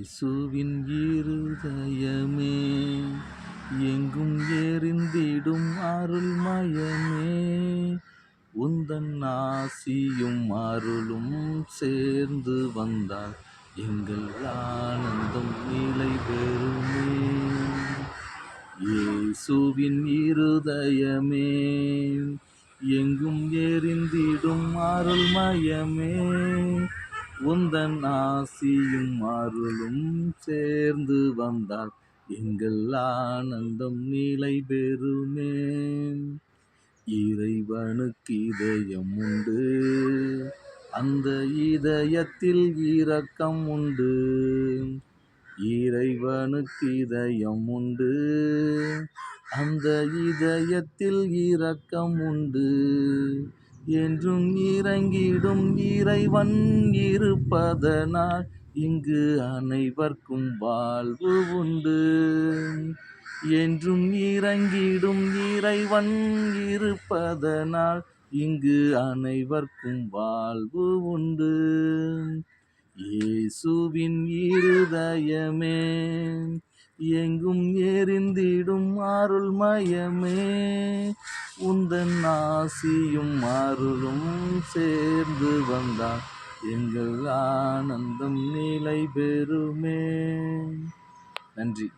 இயேசுவின் இருதயமே எங்கும் எரிந்திடும் அருள்மயமே. உந்தன் ஆசியும் அருளும் சேர்ந்து வந்தால் எங்கள் ஆனந்தம் நிலை பெறுமே இயேசுவின் இருதயமே எங்கும் எரிந்திடும் அருள்மயமே. உந்தன் ஆசியும் அருளும் சேர்ந்து வந்தால் எங்கள் ஆனந்தம் நிலை பெறுமே. இறைவனுக்கு இதயம் உண்டு. அந்த இதயத்தில் இரக்கம் உண்டு. இறைவனுக்கு இதயம் உண்டு. அந்த இதயத்தில் இரக்கம் உண்டு. என்றும் இறங்கிடும் இறைவன் இருப்பதனால் இங்கு அனைவர்க்கும் வாழ்வு உண்டு. என்றும் இறங்கிடும் இறைவன் இருப்பதனால் இங்கு அனைவர்க்கும் வாழ்வு உண்டு. இயேசுவின் இருதயமே எங்கும் எரிந்திடும் அருள்மயமே. உந்தன் ஆசியும் அருளும் சேர்ந்து வந்தால் எங்கள் ஆனந்தம் நிலை பெறுமே. நன்றி.